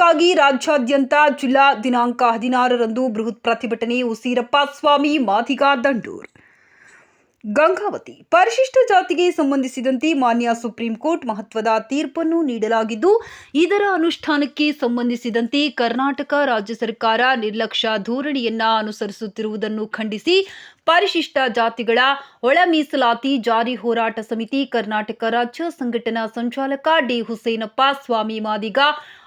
ಸಂವಿಧಾನಕ್ಕಾಗಿ ರಾಜ್ಯಾದ್ಯಂತ ಜಿಲ್ಲಾ ದಿನಾಂಕ ಹದಿನಾರರಂದು ಬೃಹತ್ ಪ್ರತಿಭಟನೆ ಉಸಿರಪ್ಪ ಸ್ವಾಮಿ ಮಾದಿಗ ದಂಡೂರ್. ಗಂಗಾವತಿ ಪರಿಶಿಷ್ಟ ಜಾತಿಗೆ ಸಂಬಂಧಿಸಿದಂತೆ ಮಾನ್ಯ ಸುಪ್ರೀಂ ಕೋರ್ಟ್ ಮಹತ್ವದ ತೀರ್ಪನ್ನು ನೀಡಲಾಗಿದ್ದು, ಇದರ ಅನುಷ್ಠಾನಕ್ಕೆ ಸಂಬಂಧಿಸಿದಂತೆ ಕರ್ನಾಟಕ ರಾಜ್ಯ ಸರ್ಕಾರ ನಿರ್ಲಕ್ಷ್ಯ ಧೋರಣೆಯನ್ನ ಅನುಸರಿಸುತ್ತಿರುವುದನ್ನು ಖಂಡಿಸಿ ಪರಿಶಿಷ್ಟ ಜಾತಿಗಳ ಒಳ ಮೀಸಲಾತಿ ಜಾರಿ ಹೋರಾಟ ಸಮಿತಿ ಕರ್ನಾಟಕ ರಾಜ್ಯ ಸಂಘಟನಾ ಸಂಚಾಲಕ ಡಿ ಹುಸೇನಪ್ಪ ಸ್ವಾಮಿ ಮಾದಿಗ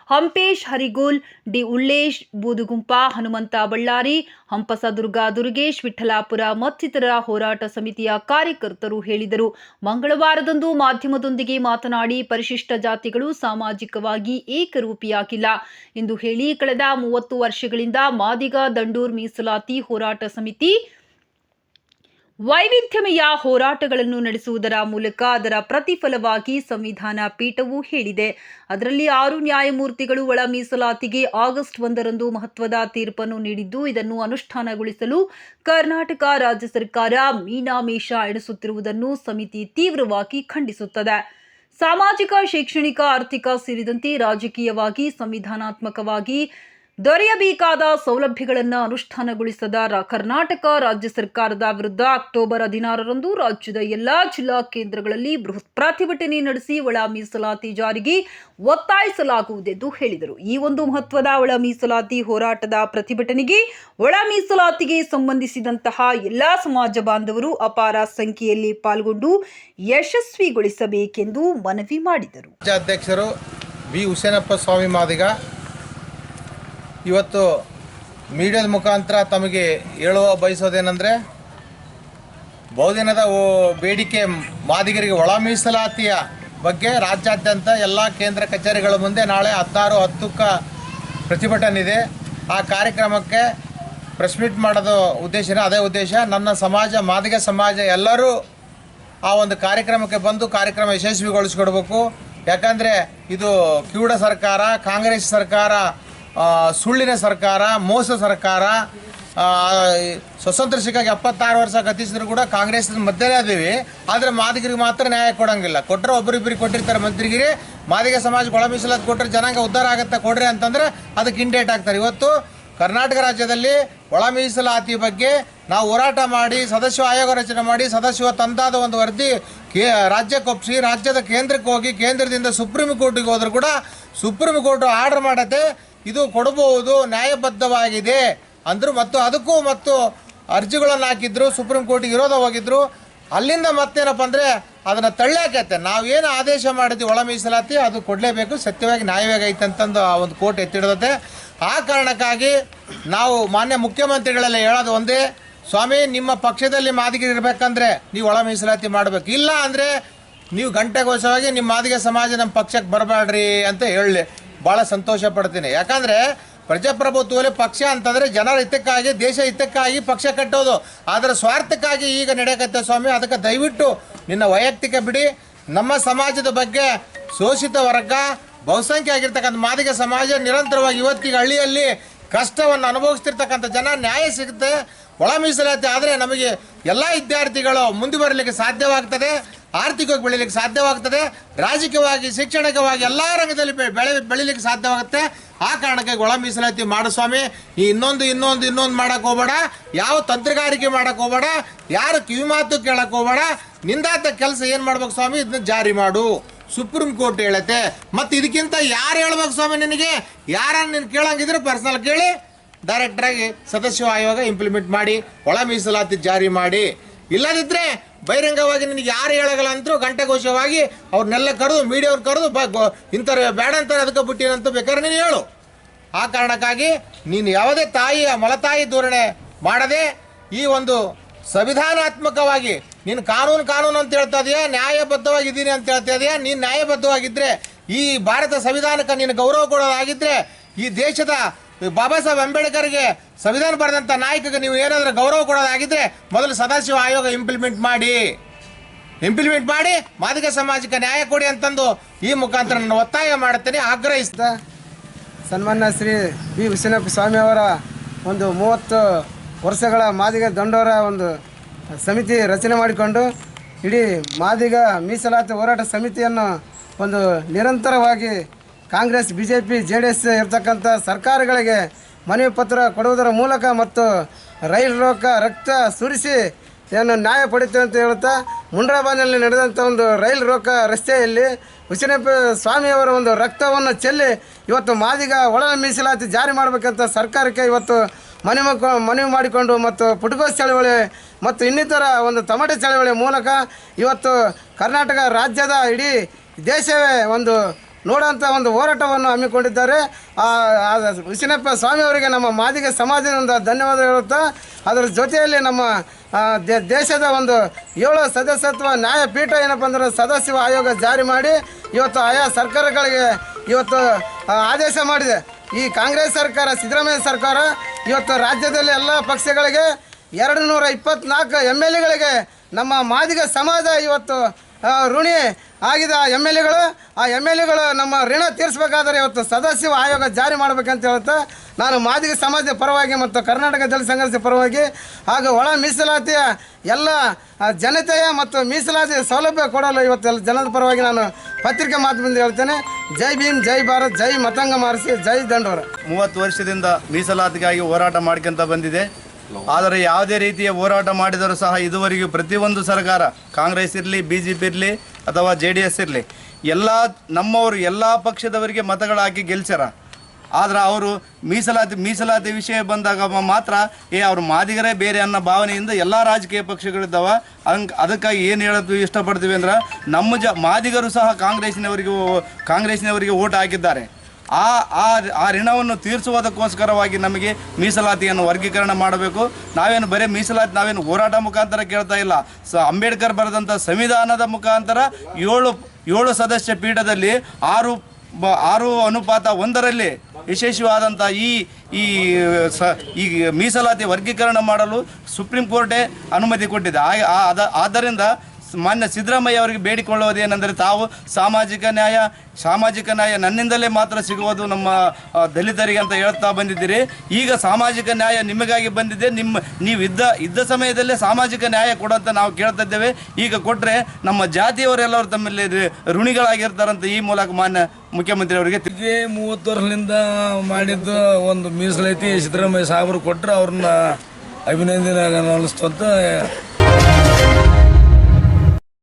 ಹಂಪೇಶ್, ಹರಿಗೋಲ್, ಡಿ ಉಳ್ಳೇಶ್ ಬೂದುಗುಂಪ, ಹನುಮಂತ ಬಳ್ಳಾರಿ ಹಂಪಸದುರ್ಗ ದುರ್ಗೇಶ್ ವಿಠಲಾಪುರ ಮತ್ತಿತರ ಹೋರಾಟ ಸಮಿತಿಯ ಕಾರ್ಯಕರ್ತರು ಹೇಳಿದರು. ಮಂಗಳವಾರದಂದು ಮಾಧ್ಯಮದೊಂದಿಗೆ ಮಾತನಾಡಿ, ಪರಿಶಿಷ್ಟ ಜಾತಿಗಳು ಸಾಮಾಜಿಕವಾಗಿ ಏಕರೂಪಿಯಾಗಿಲ್ಲ ಎಂದು ಹೇಳಿ, ಕಳೆದ ಮೂವತ್ತು ವರ್ಷಗಳಿಂದ ಮಾದಿಗ ದಂಡೂರ್ ಮೀಸಲಾತಿ ಹೋರಾಟ ಸಮಿತಿ ವೈವಿಧ್ಯಮಯ ಹೋರಾಟಗಳನ್ನು ನಡೆಸುವುದರ ಮೂಲಕ ಅದರ ಪ್ರತಿಫಲವಾಗಿ ಸಂವಿಧಾನ ಪೀಠವು ಹೇಳಿದೆ. ಅದರಲ್ಲಿ ಆರು ನ್ಯಾಯಮೂರ್ತಿಗಳು ಒಳ ಮೀಸಲಾತಿಗೆ ಆಗಸ್ಟ್ ಒಂದರಂದು ಮಹತ್ವದ ತೀರ್ಪನ್ನು ನೀಡಿದ್ದು, ಇದನ್ನು ಅನುಷ್ಠಾನಗೊಳಿಸಲು ಕರ್ನಾಟಕ ರಾಜ್ಯ ಸರ್ಕಾರ ಮೀನಾಮೇಷ ಎಣಿಸುತ್ತಿರುವುದನ್ನು ಸಮಿತಿ ತೀವ್ರವಾಗಿ ಖಂಡಿಸುತ್ತದೆ. ಸಾಮಾಜಿಕ, ಶೈಕ್ಷಣಿಕ, ಆರ್ಥಿಕ ಸೇರಿದಂತೆ ರಾಜಕೀಯವಾಗಿ ಸಂವಿಧಾನಾತ್ಮಕವಾಗಿ ದೊರೆಯಬೇಕಾದ ಸೌಲಭ್ಯಗಳನ್ನು ಅನುಷ್ಠಾನಗೊಳಿಸದ ಕರ್ನಾಟಕ ರಾಜ್ಯ ಸರ್ಕಾರದ ವಿರುದ್ಧ ಅಕ್ಟೋಬರ್ ಹದಿನಾರರಂದು ರಾಜ್ಯದ ಎಲ್ಲಾ ಜಿಲ್ಲಾ ಕೇಂದ್ರಗಳಲ್ಲಿ ಬೃಹತ್ ಪ್ರತಿಭಟನೆ ನಡೆಸಿ ಒಳ ಮೀಸಲಾತಿ ಜಾರಿಗೆ ಒತ್ತಾಯಿಸಲಾಗುವುದೆಂದು ಹೇಳಿದರು. ಈ ಒಂದು ಮಹತ್ವದ ಒಳ ಮೀಸಲಾತಿ ಹೋರಾಟದ ಪ್ರತಿಭಟನೆಗೆ ಒಳ ಮೀಸಲಾತಿಗೆ ಸಂಬಂಧಿಸಿದಂತಹ ಎಲ್ಲಾ ಸಮಾಜ ಬಾಂಧವರು ಅಪಾರ ಸಂಖ್ಯೆಯಲ್ಲಿ ಪಾಲ್ಗೊಂಡು ಯಶಸ್ವಿಗೊಳಿಸಬೇಕೆಂದು ಮನವಿ ಮಾಡಿದರು. ರಾಜ್ಯಾಧ್ಯಕ್ಷರು ಬಿ ಹುಸೇನಪ್ಪ ಸ್ವಾಮಿ ಮಾದಿಗ ಇವತ್ತು ಮೀಡಿಯಾದ ಮುಖಾಂತರ ತಮಗೆ ಹೇಳುವ ಬಯಸೋದೇನೆಂದರೆ, ಬಹುದಿನದ ಬೇಡಿಕೆ ಮಾದಿಗರಿಗೆ ಒಳ ಮೀಸಲಾತಿಯ ಬಗ್ಗೆ ರಾಜ್ಯಾದ್ಯಂತ ಎಲ್ಲ ಕೇಂದ್ರ ಕಚೇರಿಗಳ ಮುಂದೆ ನಾಳೆ ಹತ್ತಾರು ಹತ್ತಕ್ಕೆ ಪ್ರತಿಭಟನೆ ಇದೆ ಆ ಕಾರ್ಯಕ್ರಮಕ್ಕೆ ಪ್ರೆಸ್ ಮೀಟ್ ಮಾಡೋದು ಉದ್ದೇಶನೇ, ಅದೇ ಉದ್ದೇಶ. ನನ್ನ ಸಮಾಜ, ಮಾದಿಗ ಸಮಾಜ ಎಲ್ಲರೂ ಆ ಒಂದು ಕಾರ್ಯಕ್ರಮಕ್ಕೆ ಬಂದು ಕಾರ್ಯಕ್ರಮ ಯಶಸ್ವಿಗೊಳಿಸ್ಕೊಡ್ಬೇಕು. ಯಾಕಂದರೆ ಇದು ಕಿವುಡ ಸರ್ಕಾರ, ಕಾಂಗ್ರೆಸ್ ಸರ್ಕಾರ ಸುಳ್ಳಿನ ಸರ್ಕಾರ, ಮೋಸ ಸರ್ಕಾರ ಸ್ವತಂತ್ರ ಸಿಕ್ಕಾಗ ಎಪ್ಪತ್ತಾರು ವರ್ಷ ಗತಿಸಿದ್ರು ಕೂಡ ಕಾಂಗ್ರೆಸ್ ಮಧ್ಯನೇ ಅದೀವಿ ಆದರೆ ಮಾದಿಗರಿಗೆ ಮಾತ್ರ ನ್ಯಾಯ ಕೊಡಂಗಿಲ್ಲ. ಕೊಟ್ಟರೆ ಒಬ್ಬರಿಬ್ಬರಿಗೆ ಕೊಟ್ಟಿರ್ತಾರೆ ಮಂತ್ರಿಗಿರಿ. ಮಾದಿಗ ಸಮಾಜಕ್ಕೆ ಒಳ ಮೀಸಲಾತಿ ಕೊಟ್ಟರೆ ಜನಾಂಗ ಉದ್ಧಾರ ಆಗುತ್ತೆ ಕೊಡ್ರಿ ಅಂತಂದ್ರೆ ಅದಕ್ಕೆ ಇಂಡೇಟ್ ಆಗ್ತಾರೆ. ಇವತ್ತು ಕರ್ನಾಟಕ ರಾಜ್ಯದಲ್ಲಿ ಒಳ ಮೀಸಲಾತಿ ಬಗ್ಗೆ ನಾವು ಹೋರಾಟ ಮಾಡಿ, ಸದಸ್ಯ ಆಯೋಗ ರಚನೆ ಮಾಡಿ, ಸದಸ್ಯ ತಂದಾದ ಒಂದು ವರದಿ ಕೇ, ರಾಜ್ಯಕ್ಕೆ ಒಪ್ಪಿಸಿ, ರಾಜ್ಯದ ಕೇಂದ್ರಕ್ಕೆ ಹೋಗಿ ಕೇಂದ್ರದಿಂದ ಸುಪ್ರೀಂ ಕೋರ್ಟಿಗೆ ಹೋದ್ರೂ ಕೂಡ ಸುಪ್ರೀಂ ಕೋರ್ಟ್ ಆರ್ಡರ್ ಮಾಡತ್ತೆ. ಇದು ಕೊಡಬಹುದು, ನ್ಯಾಯಬದ್ಧವಾಗಿದೆ. ಅಂದರು ಮತ್ತು ಅದಕ್ಕೂ ಮತ್ತು ಅರ್ಜಿಗಳನ್ನು ಹಾಕಿದ್ರು, ಸುಪ್ರೀಂ ಕೋರ್ಟಿಗೆ ವಿರೋಧ ಹೋಗಿದ್ರು. ಅಲ್ಲಿಂದ ಮತ್ತೇನಪ್ಪ ಅಂದರೆ ಅದನ್ನು ತಳ್ಳಾಕತ್ತೆ. ನಾವೇನು ಆದೇಶ ಮಾಡಿದ್ವಿ ಒಳ ಮೀಸಲಾತಿ, ಅದು ಕೊಡಲೇಬೇಕು, ಸತ್ಯವಾಗಿ ನ್ಯಾಯವಾಗಿ ಐತೆ ಅಂತಂದು ಆ ಒಂದು ಕೋರ್ಟ್ ಎತ್ತಿಡದತ್ತೆ. ಆ ಕಾರಣಕ್ಕಾಗಿ ನಾವು ಮಾನ್ಯ ಮುಖ್ಯಮಂತ್ರಿಗಳೆಲ್ಲ ಹೇಳೋದು ಒಂದೇ, ಸ್ವಾಮಿ, ನಿಮ್ಮ ಪಕ್ಷದಲ್ಲಿ ಮಾದಿಗೆ ಇರಬೇಕಂದ್ರೆ ನೀವು ಒಳ ಮೀಸಲಾತಿ ಮಾಡಬೇಕು. ಇಲ್ಲ ಅಂದರೆ ನೀವು ಗಂಟೆಗೋಸ್ಕರವಾಗಿ ನಿಮ್ಮ ಮಾದಿಗೆ ಸಮಾಜ ನಮ್ಮ ಪಕ್ಷಕ್ಕೆ ಬರಬೇಡ್ರಿ ಅಂತ ಹೇಳಿ ಭಾಳ ಸಂತೋಷ ಪಡ್ತೀನಿ. ಯಾಕಂದರೆ ಪ್ರಜಾಪ್ರಭುತ್ವದಲ್ಲಿ ಪಕ್ಷ ಅಂತಂದರೆ ಜನರ ಹಿತಕ್ಕಾಗಿ, ದೇಶ ಹಿತಕ್ಕಾಗಿ ಪಕ್ಷ ಕಟ್ಟೋದು. ಅದರ ಸ್ವಾರ್ಥಕ್ಕಾಗಿ ಈಗ ನಡೆಯಕತ್ತೆ ಸ್ವಾಮಿ, ಅದಕ್ಕೆ ದಯವಿಟ್ಟು ನಿನ್ನ ವೈಯಕ್ತಿಕ ಬಿಡಿ. ನಮ್ಮ ಸಮಾಜದ ಬಗ್ಗೆ ಶೋಷಿತ ವರ್ಗ, ಬಹುಸಂಖ್ಯೆ ಆಗಿರ್ತಕ್ಕಂಥ ಮಾದಿಗ ಸಮಾಜ ನಿರಂತರವಾಗಿ ಇವತ್ತಿಗೆ ಹಳ್ಳಿಯಲ್ಲಿ ಕಷ್ಟವನ್ನು ಅನುಭವಿಸ್ತಿರ್ತಕ್ಕಂಥ ಜನ ನ್ಯಾಯ ಸಿಗುತ್ತೆ. ಒಳ ಮೀಸಲಾತಿ ಆದರೆ ನಮಗೆ ಎಲ್ಲ ವಿದ್ಯಾರ್ಥಿಗಳು ಮುಂದೆ ಬರಲಿಕ್ಕೆ ಸಾಧ್ಯವಾಗ್ತದೆ. ಆರ್ಥಿಕವಾಗಿ ಬೆಳೀಲಿಕ್ಕೆ ಸಾಧ್ಯವಾಗ್ತದೆ, ರಾಜಕೀಯವಾಗಿ, ಶೈಕ್ಷಣಿಕವಾಗಿ ಎಲ್ಲ ರಂಗದಲ್ಲಿ ಬೆಳೆ ಬೆಳೀಲಿಕ್ಕೆ ಸಾಧ್ಯವಾಗುತ್ತೆ. ಆ ಕಾರಣಕ್ಕೆ ಒಳ ಮೀಸಲಾತಿ ಮಾಡು ಸ್ವಾಮಿ. ಈ ಇನ್ನೊಂದು ಇನ್ನೊಂದು ಇನ್ನೊಂದು ಮಾಡಕ್ಕೆ ಹೋಗಬೇಡ. ಯಾವ ತಂತ್ರಗಾರಿಕೆ ಮಾಡಕ್ಕೆ ಹೋಗಬೇಡ. ಯಾರು ಕಿವಿಮಾತು ಕೇಳಕ್ಕೆ ಹೋಗ್ಬೇಡ. ನಿಂದಾತ ಕೆಲಸ ಏನು ಮಾಡ್ಬೇಕು ಸ್ವಾಮಿ? ಇದನ್ನ ಜಾರಿ ಮಾಡು. ಸುಪ್ರೀಂ ಕೋರ್ಟ್ ಹೇಳತ್ತೆ. ಮತ್ತು ಇದಕ್ಕಿಂತ ಯಾರು ಹೇಳ್ಬೇಕು ಸ್ವಾಮಿ ನಿನಗೆ? ಯಾರನ್ನು ನೀನು ಕೇಳಂಗಿದ್ರೆ ಪರ್ಸನಲ್ ಕೇಳಿ. ಡೈರೆಕ್ಟ್ರಾಗಿ ಸದಸ್ಯ ಆಯೋಗ ಇಂಪ್ಲಿಮೆಂಟ್ ಮಾಡಿ, ಒಳ ಮೀಸಲಾತಿ ಜಾರಿ ಮಾಡಿ. ಇಲ್ಲದಿದ್ದರೆ ಬಹಿರಂಗವಾಗಿ ನಿನಗೆ ಯಾರು ಹೇಳಗಲ್ಲ ಅಂತೂ ಘಂಟೆಘೋಷವಾಗಿ ಅವ್ರನ್ನೆಲ್ಲ ಕರೆದು, ಮೀಡಿಯವ್ರು ಕರೆದು, ಬ ಇಂಥವ್ರು ಬೇಡ ಅಂತಾರೆ, ಅದಕ್ಕೆ ಬಿಟ್ಟಿರಂತ ಬೇಕಾದ್ರೆ ನೀನು ಹೇಳು. ಆ ಕಾರಣಕ್ಕಾಗಿ ನೀನು ಯಾವುದೇ ತಾಯಿಯ ಮಲತಾಯಿ ಧೋರಣೆ ಮಾಡದೆ ಈ ಒಂದು ಸಂವಿಧಾನಾತ್ಮಕವಾಗಿ ನೀನು ಕಾನೂನು ಕಾನೂನು ಅಂತ ಹೇಳ್ತಾ ಇದೆಯಾ ನ್ಯಾಯಬದ್ಧವಾಗಿದ್ದೀನಿ ಅಂತ ಹೇಳ್ತಾ ಇದೆಯಾ, ನೀನು ನ್ಯಾಯಬದ್ಧವಾಗಿದ್ದರೆ ಈ ಭಾರತ ಸಂವಿಧಾನಕ್ಕೆ ನೀನು ಗೌರವ ಕೊಡೋದಾಗಿದ್ದರೆ ಈ ದೇಶದ ಬಾಬಾ ಸಾಹೇಬ್ ಅಂಬೇಡ್ಕರ್ಗೆ ಸಂವಿಧಾನ ಬರೆದಂಥ ನಾಯಕಗೆ ನೀವು ಏನಾದರೂ ಗೌರವ ಕೊಡೋದಾಗಿದ್ರೆ ಮೊದಲು ಸದಾಶಿವ ಆಯೋಗ ಇಂಪ್ಲಿಮೆಂಟ್ ಮಾಡಿ. ಇಂಪ್ಲಿಮೆಂಟ್ ಮಾಡಿ ಮಾದಿಗ ಸಮಾಜಕ್ಕೆ ನ್ಯಾಯ ಕೊಡಿ ಅಂತಂದು ಈ ಮುಖಾಂತರ ನಾನು ಒತ್ತಾಯ ಮಾಡುತ್ತೇನೆ. ಆಗ್ರಹಿಸಿದ ಸನ್ಮಾನ್ಯ ಶ್ರೀ ಬಿ ಹುಸೇನಪ್ಪ ಸ್ವಾಮಿ ಅವರ ಒಂದು ಮೂವತ್ತು ವರ್ಷಗಳ ಮಾದಿಗ ದಂಡೋರ ಒಂದು ಸಮಿತಿ ರಚನೆ ಮಾಡಿಕೊಂಡು ಇಡೀ ಮಾದಿಗ ಮೀಸಲಾತಿ ಹೋರಾಟ ಸಮಿತಿಯನ್ನು ಒಂದು ನಿರಂತರವಾಗಿ Congress B J P J D S ಇರ್ತಕ್ಕಂಥ ಸರ್ಕಾರಗಳಿಗೆ ಮನವಿ ಪತ್ರ ಕೊಡುವುದರ ಮೂಲಕ ಮತ್ತು ರೈಲು ರೋಕ, ರಕ್ತ ಸುರಿಸಿ ಏನು ನ್ಯಾಯ ಪಡಿತೇವೆ ಅಂತ ಹೇಳ್ತಾ ಮುಂಡ್ರಾಬಾದ್ನಲ್ಲಿ ನಡೆದಂಥ ಒಂದು ರೈಲು ರೋಕ ರಸ್ತೆಯಲ್ಲಿ ಹುಸಿನಪ್ಪ ಸ್ವಾಮಿಯವರ ಒಂದು ರಕ್ತವನ್ನು ಚೆಲ್ಲಿ ಇವತ್ತು ಮಾದಿಗ ಒಳ ಮೀಸಲಾತಿ ಜಾರಿ ಮಾಡಬೇಕಂತ ಸರ್ಕಾರಕ್ಕೆ ಇವತ್ತು ಮನವಿ ಮನವಿ ಮಾಡಿಕೊಂಡು ಮತ್ತು ಪುಟಗೋಸ್ ಚಳವಳಿ ಮತ್ತು ಇನ್ನಿತರ ಒಂದು ತಮಟೆ ಚಳವಳಿ ಮೂಲಕ ಇವತ್ತು ಕರ್ನಾಟಕ ರಾಜ್ಯದ ಇಡೀ ದೇಶವೇ ಒಂದು ನೋಡೋಂಥ ಒಂದು ಹೋರಾಟವನ್ನು ಹಮ್ಮಿಕೊಂಡಿದ್ದಾರೆ. ಸ್ವಾಮಿ ಸ್ವಾಮಿಯವರಿಗೆ ನಮ್ಮ ಮಾದಿಗ ಸಮಾಜದಿಂದ ಧನ್ಯವಾದ ಹೇಳುತ್ತಾ, ಅದರ ಜೊತೆಯಲ್ಲಿ ನಮ್ಮ ದೇಶದ ಒಂದು ಏಳು ಸದಸ್ಯತ್ವ ನ್ಯಾಯಪೀಠ ಏನಪ್ಪ ಅಂದ್ರೆ ಸದಸ್ಯ ಆಯೋಗ ಜಾರಿ ಮಾಡಿ ಇವತ್ತು ಆಯಾ ಸರ್ಕಾರಗಳಿಗೆ ಇವತ್ತು ಆದೇಶ ಮಾಡಿದೆ. ಈ ಕಾಂಗ್ರೆಸ್ ಸರ್ಕಾರ, ಸಿದ್ದರಾಮಯ್ಯ ಸರ್ಕಾರ ಇವತ್ತು ರಾಜ್ಯದಲ್ಲಿ ಎಲ್ಲ ಪಕ್ಷಗಳಿಗೆ ಎರಡು ನೂರ ಇಪ್ಪತ್ನಾಲ್ಕು ಎಂ ಎಲ್ ಎಗಳಿಗೆ ನಮ್ಮ ಮಾದಿಗ ಸಮಾಜ ಇವತ್ತು ಋಣಿ ಆಗಿದ ಎಂ ಎಲ್ ಆ ಎಂ ಎಲ್ ಎಗಳು ನಮ್ಮ ಋಣ ತೀರಿಸಬೇಕಾದ್ರೆ ಇವತ್ತು ಸದಸ್ಯ ಆಯೋಗ ಜಾರಿ ಮಾಡಬೇಕಂತ ಹೇಳುತ್ತಾ ನಾನು ಮಾದಿಗ ಸಮಾಜದ ಪರವಾಗಿ ಮತ್ತು ಕರ್ನಾಟಕ ಜಲ ಸಂಘರ್ಷದ ಪರವಾಗಿ ಹಾಗೂ ಒಳ ಮೀಸಲಾತಿಯ ಎಲ್ಲ ಆ, ಜನತೆಯ ಮತ್ತು ಮೀಸಲಾತಿ ಸೌಲಭ್ಯ ಕೊಡಲು ಇವತ್ತು ಎಲ್ಲ ಜನದ ಪರವಾಗಿ ನಾನು ಪತ್ರಿಕೆ ಮಾಧ್ಯಮದಿಂದ ಹೇಳ್ತೇನೆ. ಜೈ ಭೀಮ್ ಜೈ ಭಾರತ್ ಜೈ ಮತಂಗ ಮಾರಿಸಿ ಜೈ ದಂಡೋರ. ಮೂವತ್ತು ವರ್ಷದಿಂದ ಮೀಸಲಾತಿಗಾಗಿ ಹೋರಾಟ ಮಾಡ್ಕೊಂತ ಬಂದಿದೆ. ಆದರೆ ಯಾವುದೇ ರೀತಿಯ ಹೋರಾಟ ಮಾಡಿದರೂ ಸಹ ಇದುವರೆಗೂ ಪ್ರತಿಯೊಂದು ಸರ್ಕಾರ ಕಾಂಗ್ರೆಸ್ ಇರಲಿ ಬಿ ಇರಲಿ ಅಥವಾ ಜೆ ಡಿ ಎಸ್ ಇರಲಿ, ಎಲ್ಲ ನಮ್ಮವರು ಎಲ್ಲ ಪಕ್ಷದವರಿಗೆ ಮತಗಳಾಕಿ ಗೆಲ್ಸ್ಯಾರ. ಆದ್ರೆ ಅವರು ಮೀಸಲಾತಿ ಮೀಸಲಾತಿ ವಿಷಯ ಬಂದಾಗ ಮಾತ್ರ, ಏ ಅವರು ಮಾದಿಗರೇ ಬೇರೆ ಅನ್ನೋ ಭಾವನೆಯಿಂದ ಎಲ್ಲ ರಾಜಕೀಯ ಪಕ್ಷಗಳಿದ್ದಾವೆ ಹಂಗೆ ಅದಕ್ಕಾಗಿ ಏನು ಹೇಳೋದು ಇಷ್ಟಪಡ್ತೀವಿ ಅಂದ್ರೆ, ನಮ್ಮ ಜ, ಮಾದಿಗರು ಸಹ ಕಾಂಗ್ರೆಸ್ನವರಿಗೆ ಕಾಂಗ್ರೆಸ್ನವರಿಗೆ ಓಟ್ ಹಾಕಿದ್ದಾರೆ. ಆ ಆ ಋಣವನ್ನು ತೀರಿಸುವುದಕ್ಕೋಸ್ಕರವಾಗಿ ನಮಗೆ ಮೀಸಲಾತಿಯನ್ನು ವರ್ಗೀಕರಣ ಮಾಡಬೇಕು. ನಾವೇನು ಬರೀ ಮೀಸಲಾತಿ, ನಾವೇನು ಹೋರಾಟ ಮುಖಾಂತರ ಕೇಳ್ತಾ ಇಲ್ಲ. ಸ, ಅಂಬೇಡ್ಕರ್ ಬರೆದಂಥ ಸಂವಿಧಾನದ ಮುಖಾಂತರ ಏಳು ಏಳು ಸದಸ್ಯ ಪೀಠದಲ್ಲಿ ಆರು ಆರು ಅನುಪಾತ ಒಂದರಲ್ಲಿ ಯಶಸ್ವಿಯಾದಂಥ ಈ ಈ, ಸ, ಈ ಮೀಸಲಾತಿ ವರ್ಗೀಕರಣ ಮಾಡಲು ಸುಪ್ರೀಂ ಕೋರ್ಟೇ ಅನುಮತಿ ಕೊಟ್ಟಿದೆ. ಆದ್ದರಿಂದ ಮಾನ್ಯ ಸಿದ್ದರಾಮಯ್ಯ ಅವರಿಗೆ ಬೇಡಿಕೊಳ್ಳುವುದೇನೆಂದರೆ ತಾವು ಸಾಮಾಜಿಕ ನ್ಯಾಯ ಸಾಮಾಜಿಕ ನ್ಯಾಯ ನನ್ನಿಂದಲೇ ಮಾತ್ರ ಸಿಗುವುದು ನಮ್ಮ ದಲಿತರಿಗೆ ಅಂತ ಹೇಳ್ತಾ ಬಂದಿದ್ದೀರಿ. ಈಗ ಸಾಮಾಜಿಕ ನ್ಯಾಯ ನಿಮಗಾಗಿ ಬಂದಿದೆ. ನಿಮ್ಮ ನೀವು ಇದ್ದ ಇದ್ದ ಸಮಯದಲ್ಲೇ ಸಾಮಾಜಿಕ ನ್ಯಾಯ ಕೊಡಂತ ನಾವು ಕೇಳ್ತಾ ಇದ್ದೇವೆ. ಈಗ ಕೊಟ್ಟರೆ ನಮ್ಮ ಜಾತಿಯವರೆಲ್ಲರೂ ತಮ್ಮಲ್ಲಿ ಋಣಿಗಳಾಗಿರ್ತಾರಂತ ಈ ಮೂಲಕ ಮಾನ್ಯ ಮುಖ್ಯಮಂತ್ರಿ ಅವರಿಗೆ ಇದೇ ಮೂವತ್ತು ವರ್ಷದಿಂದ ಮಾಡಿದ್ದು ಒಂದು ಮೀಸಲೈತಿ ಸಿದ್ದರಾಮಯ್ಯ ಸಾಹೇಬರು ಕೊಟ್ಟರೆ ಅವ್ರನ್ನ ಅಭಿನಂದನೆ ಅನ್ನಿಸ್ತು